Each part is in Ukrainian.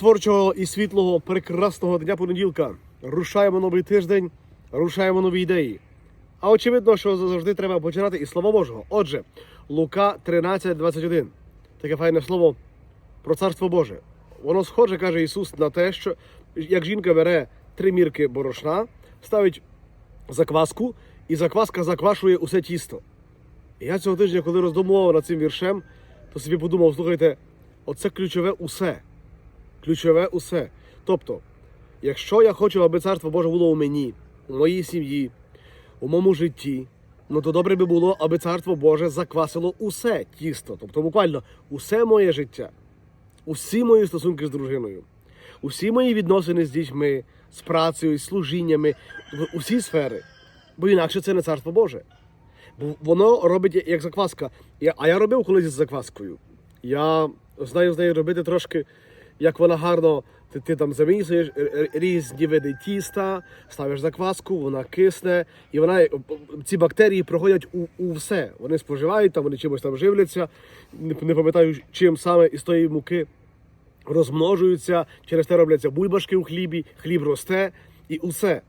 творчого і світлого, прекрасного дня понеділка. Рушаємо новий тиждень, рушаємо нові ідеї. А очевидно, що завжди треба починати із Слова Божого. Отже, Лука 13:21. Таке файне слово про царство Боже. Воно схоже, каже Ісус, на те, що як жінка бере три мірки борошна, ставить закваску, і закваска заквашує усе тісто. І я цього тижня, коли роздумував над цим віршем, то собі подумав: слухайте, оце ключове усе. Ключове усе. Тобто, якщо я хочу, аби царство Боже було у мені, у моїй сім'ї, у моєму житті, ну то добре би було, аби царство Боже заквасило усе тісто. Тобто, буквально усе моє життя, усі мої стосунки з дружиною, усі мої відносини з дітьми, з працею, з служіннями, в- усі сфери. Бо інакше це не царство Боже. Бо воно робить як закваска. А я робив колись з закваскою. Я знаю з нею робити трошки, як вона гарно. Ти, ти там замісуєш різні види тіста, ставиш закваску, вона кисне, і вона ці бактерії проходять у, у все. Вони споживають там, вони чимось там живляться. Не, пам'ятаю, чим саме із тої муки розмножуються, через те робляться бульбашки у хлібі, хліб росте і усе.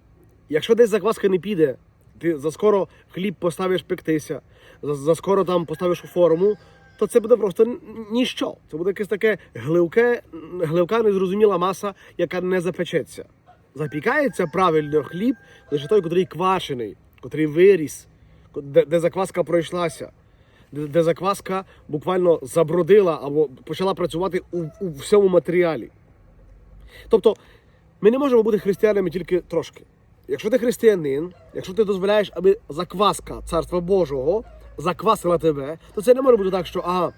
Якщо десь закваска не піде, ти заскоро хліб поставиш пектися, за- заскоро там поставиш у форму, то це буде просто ніщо. Це буде якесь таке гливке, гливка незрозуміла маса, яка не запечеться. Запікається правильно хліб, лише той, котрий квашений, котрий виріс, де, де закваска пройшлася, де, де закваска буквально забродила або почала працювати у, у всьому матеріалі. Тобто, ми не можемо бути християнами тільки трошки. Якщо ти християнин, якщо ти дозволяєш, аби закваска Царства Божого заквасила тебе, то це не може бути так, що ага,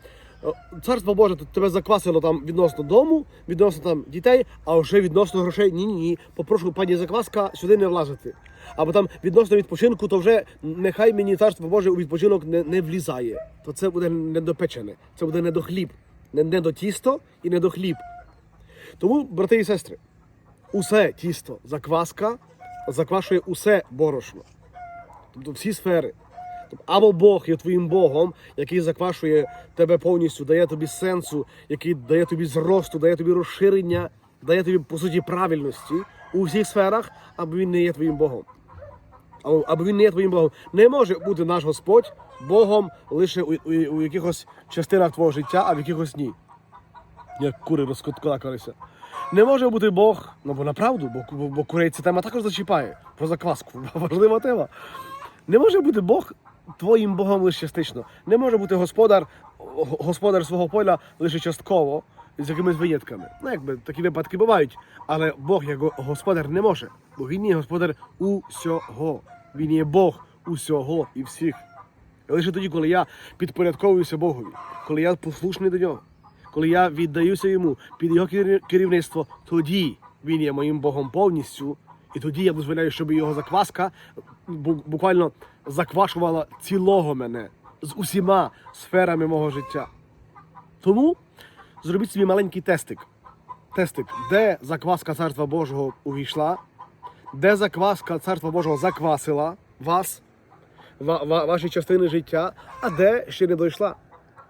Царство Боже тебе заквасило там відносно дому, відносно там дітей, а вже відносно грошей. Ні, ні. Попрошу пані закваска сюди не влазити. Або там відносно відпочинку, то вже нехай мені царство Боже у відпочинок не, не влізає. То це буде недопечене, це буде не до хліб, не, не до тісто і не до хліб. Тому, брати і сестри, усе тісто, закваска заквашує усе борошно. Тобто всі сфери. Або Бог є твоїм Богом, який заквашує тебе повністю, дає тобі сенсу, який дає тобі зросту, дає тобі розширення, дає тобі, по суті, правильності у всіх сферах, або він не є твоїм Богом. Або він не є твоїм Богом. Не може бути наш Господь Богом лише у, у, у якихось частинах твого життя, а в якихось ні як кури розкоткалися. Не може бути Бог, ну бо направду, бо, бо, бо курей ця тема також зачіпає про закваску. Важлива тема. Не може бути Бог твоїм Богом лише частично. Не може бути господар, господар свого поля лише частково з якимись винятками. Ну, якби такі випадки бувають. Але Бог як господар не може, бо він є господар усього. Він є Бог усього і всіх. Лише тоді, коли я підпорядковуюся Богові, коли я послушний до нього, коли я віддаюся йому під його керівництво, тоді він є моїм Богом повністю, і тоді я дозволяю, щоб його закваска буквально заквашувала цілого мене з усіма сферами мого життя. Тому зробіть собі маленький тестик. Тестик, де закваска Царства Божого увійшла, де закваска Царства Божого заквасила вас, ва- ва- ваші частини життя, а де ще не дійшла.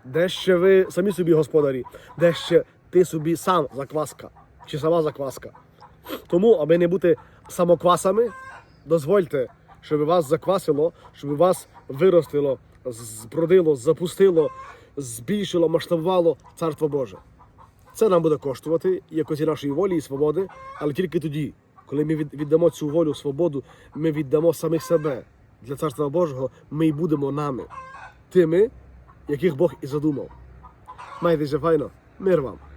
Де ще ви самі собі господарі, де ще ти собі сам закваска чи сама закваска. Тому, аби не бути самоквасами, дозвольте, щоб вас заквасило, щоб вас виростило, збродило, запустило, збільшило, масштабувало Царство Боже. Це нам буде коштувати якось нашої волі і свободи, але тільки тоді, коли ми віддамо цю волю, свободу, ми віддамо самих себе для Царства Божого, ми й будемо нами, тими, яких Бог і задумав. Майте же файно, мир вам!